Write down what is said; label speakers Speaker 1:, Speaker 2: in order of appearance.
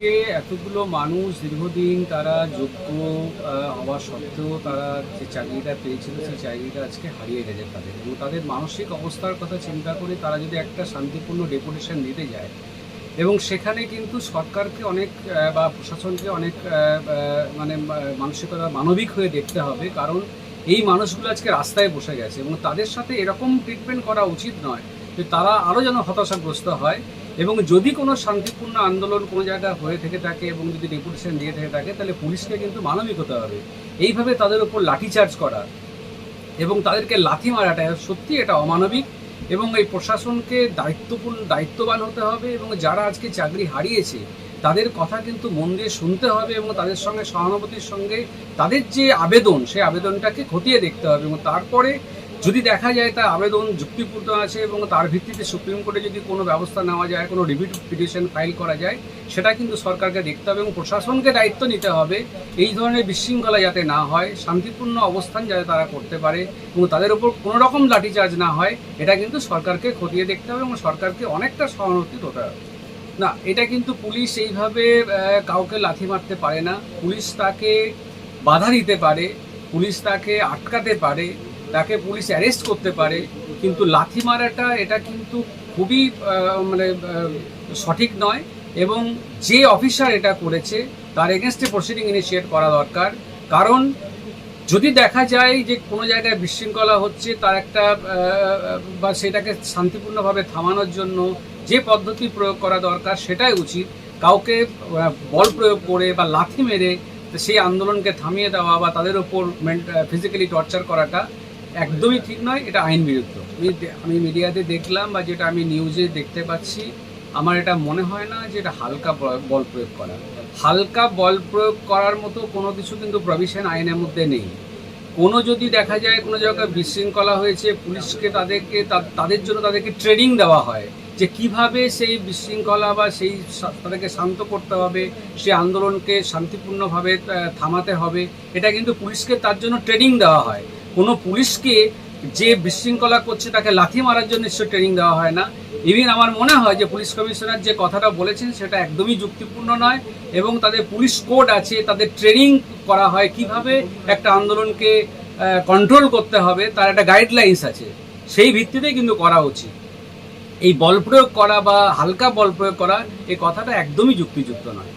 Speaker 1: যে এতগুলো মানুষ দীর্ঘদিন তারা যোগ্য হওয়া সত্ত্বেও তারা যে চাকরিটা পেয়েছিল, সেই চাকরিটা আজকে হারিয়ে গেছে তাদের। এবং তাদের মানসিক অবস্থার কথা চিন্তা করে তারা যদি একটা শান্তিপূর্ণ ডেপুটেশন দিতে যায় এবং সেখানে কিন্তু সরকারকে অনেক বা প্রশাসনকে অনেক মানে মানসিকতা মানবিক হয়ে দেখতে হবে। কারণ এই মানুষগুলো আজকে রাস্তায় বসে গেছে এবং তাদের সাথে এরকম ট্রিটমেন্ট করা উচিত নয় যে তারা আরও যেন হতাশাগ্রস্ত হয়। এবং যদি কোনো শান্তিপূর্ণ আন্দোলন কোনো জায়গায় হয়ে থেকে থাকে এবং যদি ডেপুটেশন দিয়ে থেকে থাকে, তাহলে পুলিশকে কিন্তু মানবিক হতে হবে। এইভাবে তাদের উপর লাঠিচার্জ করা এবং তাদেরকে লাথি মারাটা সত্যি এটা অমানবিক এবং এই প্রশাসনকে দায়িত্বপূর্ণ, দায়িত্ববান হতে হবে এবং যারা আজকে চাকরি হারিয়েছে, তাদের কথা কিন্তু মন দিয়ে শুনতে হবে এবং তাদের সঙ্গে, সহানুভূতির সঙ্গে তাদের যে আবেদন, সেই আবেদনটাকে খতিয়ে দেখতে হবে এবং তারপরে যদি দেখা যায় তার আবেদন যুক্তিপূর্ণ আছে এবং তার ভিত্তিতে সুপ্রিম কোর্টে যদি কোনো ব্যবস্থা নেওয়া যায়, কোনো রিভিউ পিটিশন ফাইল করা যায়, সেটা কিন্তু সরকারকে দেখতে হবে এবং প্রশাসনকে দায়িত্ব নিতে হবে এই ধরনের বিশৃঙ্খলা যাতে না হয়, শান্তিপূর্ণ অবস্থান যাতে তারা করতে পারে এবং তাদের উপর কোনো রকম লাঠিচার্জ না হয়, এটা কিন্তু সরকারকে খতিয়ে দেখতে হবে এবং সরকারকে অনেকটা সহানুভূতি হতে হবে। না, এটা কিন্তু পুলিশ এইভাবে কাউকে লাথি মারতে পারে না। পুলিশ তাকে বাধা দিতে পারে, পুলিশ তাকে আটকাতে পারে। তাকে পুলিশ অ্যারেস্ট করতে পারে, কিন্তু লাথি মারাটা এটা কিন্তু খুবই মানে সঠিক নয় এবং যে অফিসার এটা করেছে তার এগেনস্টে প্রসিডিং ইনিশিয়েট করা দরকার। কারণ যদি দেখা যায় যে কোনো জায়গায় বিশৃঙ্খলা হচ্ছে, তার একটা বা সেটাকে শান্তিপূর্ণভাবে থামানোর জন্য যে পদ্ধতি প্রয়োগ করা দরকার সেটাই উচিত। কাউকে বল প্রয়োগ করে বা লাথি মেরে সেই আন্দোলনকে থামিয়ে দেওয়া বা তাদের ওপর ফিজিক্যালি টর্চার করাটা একদমই ঠিক নয়, এটা আইন বিরুদ্ধ। আমি আমি মিডিয়াতে দেখলাম বা যেটা আমি নিউজে দেখতে পাচ্ছি, আমার এটা মনে হয় না যে এটা হালকা বল প্রয়োগ করা। হালকা বল প্রয়োগ করার মতো কোনো কিছু কিন্তু প্রভিশন আইনের মধ্যে নেই। কোনো যদি দেখা যায় কোনো জায়গায় বিশৃঙ্খলা হয়েছে, পুলিশকে তাদেরকে তাদের জন্য তাদেরকে ট্রেনিং দেওয়া হয় যে কীভাবে সেই বিশৃঙ্খলা বা সেই তাদেরকে শান্ত করতে হবে সেই আন্দোলনকে শান্তিপূর্ণভাবে থামাতে হবে, এটা কিন্তু পুলিশকে তার জন্য ট্রেনিং দেওয়া হয়। কোনো পুলিশকে যে বিশৃঙ্খলা করছে তাকে লাথি মারার জন্য নিশ্চয় ট্রেনিং দেওয়া হয় না। ইভিন আমার মনে হয় যে পুলিশ কমিশনার যে কথাটা বলেছেন সেটা একদমই যুক্তিপূর্ণ নয় এবং তাদের পুলিশ কোড আছে, তাদের ট্রেনিং করা হয় কীভাবে একটা আন্দোলনকে কন্ট্রোল করতে হবে, তার একটা গাইডলাইন্স আছে। সেই ভিত্তিতেই কিন্তু করা উচিত। এই বল প্রয়োগ করা বা হালকা বল প্রয়োগ করা, এই কথাটা একদমই যুক্তিযুক্ত নয়।